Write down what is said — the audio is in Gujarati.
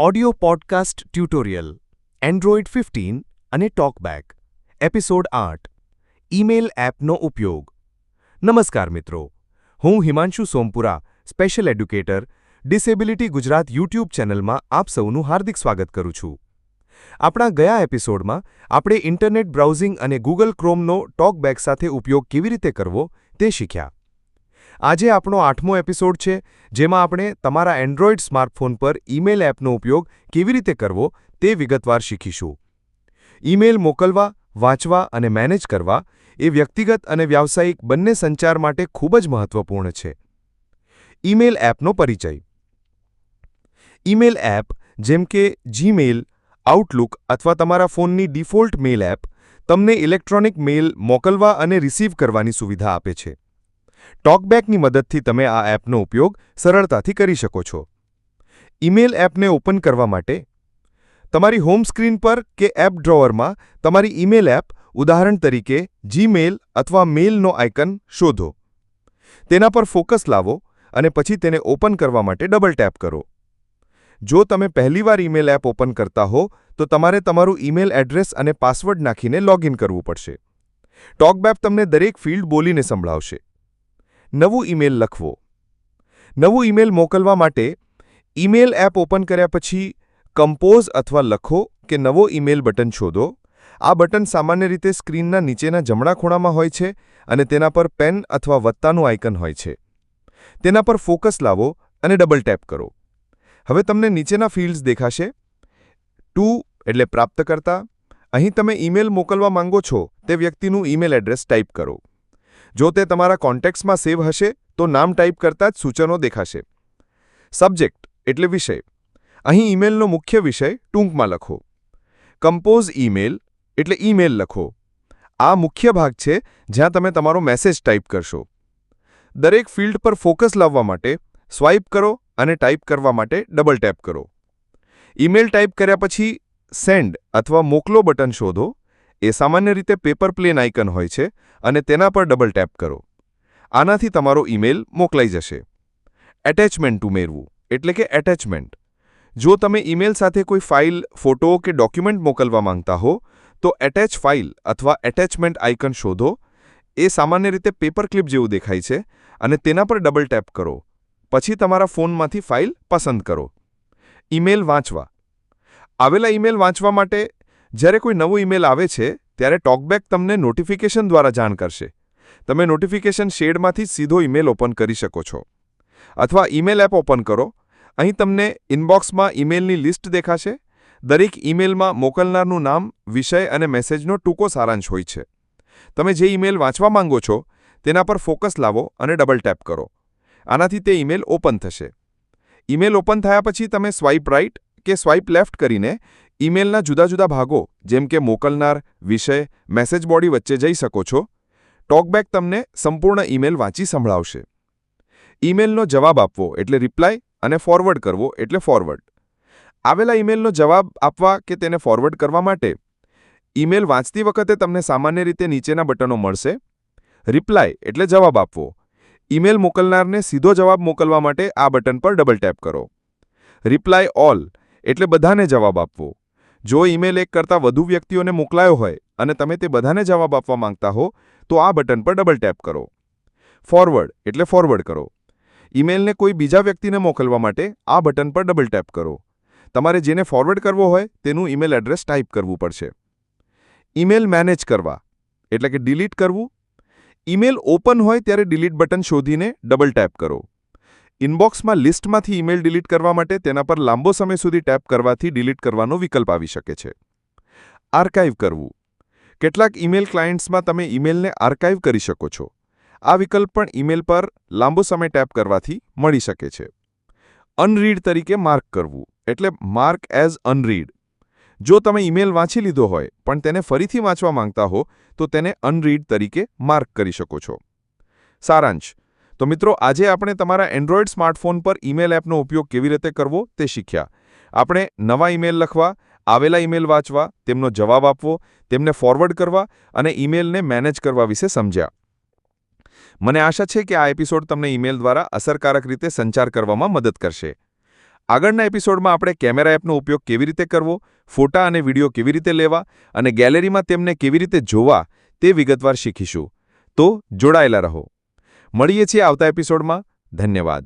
Audio podcast tutorial Android fifteen અને ટોકબેક એપિસોડ આઠ ઈમેલ એપનો ઉપયોગ. નમસ્કાર મિત્રો, હું Himanshu Sompura special educator disability Gujarat YouTube ચેનલમાં આપ સૌનું હાર્દિક સ્વાગત કરું છું. આપણા ગયા એપિસોડમાં આપણે ઇન્ટરનેટ બ્રાઉઝિંગ અને ગૂગલ ક્રોમનો ટોકબેક સાથે ઉપયોગ કેવી રીતે કરવો તે શીખ્યા. આજે આપણો આઠમો એપિસોડ છે, જેમાં આપણે તમારા એન્ડ્રોઇડ સ્માર્ટફોન પર ઈમેલ એપનો ઉપયોગ કેવી રીતે કરવો તે વિગતવાર શીખીશું. ઈમેલ મોકલવા, વાંચવા અને મેનેજ કરવા એ વ્યક્તિગત અને વ્યાવસાયિક બંને સંચાર માટે ખૂબ જ મહત્વપૂર્ણ છે. ઈમેલ એપનો પરિચય. ઈમેલ એપ, જેમ કે જીમેલ આઉટલુક અથવા તમારા ફોનની ડિફોલ્ટ મેલ એપ, તમને ઇલેક્ટ્રોનિક મેલ મોકલવા અને રિસીવ કરવાની સુવિધા આપે છે. ટોકબેકની મદદથી તમે આ એપનો ઉપયોગ સરળતાથી કરી શકો છો. ઈમેલ એપને ઓપન કરવા માટે તમારી હોમ સ્ક્રીન પર કે એપ ડ્રોવરમાં તમારી ઈમેલ એપ, ઉદાહરણ તરીકે જીમેલ અથવા મેલનો આઇકન શોધો. તેના પર ફોકસ લાવો અને પછી તેને ઓપન કરવા માટે ડબલ ટેપ કરો. જો તમે પહેલીવાર ઈમેલ એપ ઓપન કરતા હો, તો તમારે તમારું ઈમેલ એડ્રેસ અને પાસવર્ડ નાખીને લોગિન કરવું પડશે. ટોકબેપ તમને દરેક ફિલ્ડ બોલીને સંભળાવશે. નવું ઈમેલ લખવો. નવું ઈમેલ મોકલવા માટે ઈમેલ એપ ઓપન કર્યા પછી કમ્પોઝ અથવા લખો કે નવો ઈમેલ બટન શોધો. આ બટન સામાન્ય રીતે સ્ક્રીનના નીચેના જમણા ખૂણામાં હોય છે અને તેના પર પેન અથવા વત્તાનું આઇકન હોય છે. તેના પર ફોકસ લાવો અને ડબલ ટેપ કરો. હવે તમને નીચેના ફિલ્ડ્સ દેખાશે. ટુ એટલે પ્રાપ્તકર્તા. અહીં તમે ઈમેલ મોકલવા માંગો છો તે વ્યક્તિનું ઈમેલ એડ્રેસ ટાઈપ કરો. જો તે તમારા કોન્ટેક્ટ્સમાં સેવ હશે, તો નામ ટાઈપ કરતાં જ સૂચનો દેખાશે. સબ્જેક્ટ એટલે વિષય. અહીં ઈમેલનો મુખ્ય વિષય ટૂંકમાં લખો. કમ્પોઝ ઈમેલ એટલે ઈમેલ લખો. આ મુખ્ય ભાગ છે જ્યાં તમે તમારો મેસેજ ટાઈપ કરશો. દરેક ફિલ્ડ પર ફોકસ લાવવા માટે સ્વાઇપ કરો અને ટાઈપ કરવા માટે ડબલ ટેપ કરો. ઈમેલ ટાઈપ કર્યા પછી સેન્ડ અથવા મોકલો બટન શોધો. એ સામાન્ય રીતે પેપર પ્લેન આઇકન હોય છે અને તેના પર ડબલ ટેપ કરો. આનાથી તમારો ઈમેલ મોકલાઈ જશે. એટેચમેન્ટ ઉમેરવું, એટલે કે એટેચમેન્ટ. જો તમે ઈમેલ સાથે કોઈ ફાઇલ, ફોટો કે ડોક્યુમેન્ટ મોકલવા માંગતા હો, તો એટેચ ફાઇલ અથવા એટેચમેન્ટ આઇકન શોધો. એ સામાન્ય રીતે પેપર ક્લિપ જેવું દેખાય છે અને તેના પર ડબલ ટેપ કરો. પછી તમારા ફોનમાંથી ફાઇલ પસંદ કરો. ઈમેલ વાંચવા. આવેલા ઈમેલ વાંચવા માટે જ્યારે કોઈ નવું ઈમેલ આવે છે, ત્યારે ટોકબેક તમને નોટિફિકેશન દ્વારા જાણ કરશે. તમે નોટિફિકેશન શેડમાંથી સીધો ઈમેલ ઓપન કરી શકો છો. અથવા ઈમેલ એપ ઓપન કરો. અહીં તમને ઇનબોક્સમાં ઈમેલની લિસ્ટ દેખાશે. દરેક ઈમેલમાં મોકલનારનું નામ, વિષય અને મેસેજનો ટૂંકો સારાંશ હોય છે. તમે જે ઈમેલ વાંચવા માંગો છો, તેના પર ફોકસ લાવો અને ડબલ ટેપ કરો. આનાથી તે ઈમેલ ઓપન થશે. ઈમેલ ઓપન થયા પછી તમે સ્વાઇપ રાઇટ કે સ્વાઇપ લેફ્ટ કરીને ઈમેલના જુદા જુદા ભાગો, જેમ કે મોકલનાર, વિષય, મેસેજ બોડી વચ્ચે જઈ શકો છો. ટોકબેક તમને સંપૂર્ણ ઈમેલ વાંચી સંભળાવશે. ઈમેલનો જવાબ આપવો એટલે રિપ્લાય અને ફોરવર્ડ કરવો એટલે ફોરવર્ડ. આવેલા ઈમેલનો જવાબ આપવા કે તેને ફોરવર્ડ કરવા માટે? ઈમેલ વાંચતી વખતે તમને સામાન્ય રીતે નીચેના બટનો મળશે. રિપ્લાય એટલે જવાબ આપવો. ઈમેલ મોકલનારને સીધો જવાબ મોકલવા માટે આ બટન પર ડબલ ટેપ કરો. રિપ્લાય ઓલ એટલે બધાને જવાબ આપવો. જો ઈમેલ એક કરતાં વધુ વ્યક્તિઓને મોકલાયો હોય અને તમે તે બધાને જવાબ આપવા માંગતા હો, તો આ બટન પર ડબલ ટેપ કરો. ફોરવર્ડ, એટલે ફોરવર્ડ કરો. ઈમેલને કોઈ બીજા વ્યક્તિને મોકલવા માટે આ બટન પર ડબલ ટેપ કરો. તમારે જેને ફોરવર્ડ કરવો હોય, તેનું ઈમેલ એડ્રેસ ટાઈપ કરવું પડશે. ઈમેલ મેનેજ કરવા, એટલે કે ડિલીટ કરવું. ઈમેલ ઓપન હોય ત્યારે ડિલીટ બટન શોધીને ડબલ ટેપ કરો. ઇનબોક્સમાં લિસ્ટમાંથી ઈમેલ ડિલીટ કરવા માટે તેના પર લાંબો સમય સુધી ટેપ કરવાથી ડિલીટ કરવાનો વિકલ્પ આવી શકે છે. આર્કાઇવ કરવું. કેટલાક ઈમેલ ક્લાયન્ટ્સમાં તમે ઈમેલને આર્કાઇવ કરી શકો છો. આ વિકલ્પ પણ ઈમેલ પર લાંબો સમય ટેપ કરવાથી મળી શકે છે. અનરીડ તરીકે માર્ક કરવું, એટલે માર્ક એઝ અનરીડ. જો તમે ઈમેલ વાંચી લીધો હોય, પણ તેને ફરીથી વાંચવા માંગતા હો, તો તેને અનરીડ તરીકે માર્ક કરી શકો છો. સારાંશ. તો મિત્રો, આજે આપણે તમારા એન્ડ્રોઇડ સ્માર્ટફોન પર ઈમેલ એપનો ઉપયોગ કેવી રીતે કરવો તે શીખ્યા. આપણે નવા ઈમેલ લખવા, આવેલા ઈમેલ વાંચવા, તેમનો જવાબ આપવો, તેમને ફોરવર્ડ કરવા અને ઈમેલને મેનેજ કરવા વિશે સમજ્યા. મને આશા છે કે આ એપિસોડ તમને ઈમેલ દ્વારા અસરકારક રીતે સંચાર કરવામાં મદદ કરશે. આગળના એપિસોડમાં આપણે કેમેરા એપનો ઉપયોગ કેવી રીતે કરવો, ફોટા અને વીડિયો કેવી રીતે લેવા અને ગેલેરીમાં તેમને કેવી રીતે જોવા તે વિગતવાર શીખીશું. તો જોડાયેલા રહો. મળીએ છીએ આવતા એપિસોડમાં. ધન્યવાદ.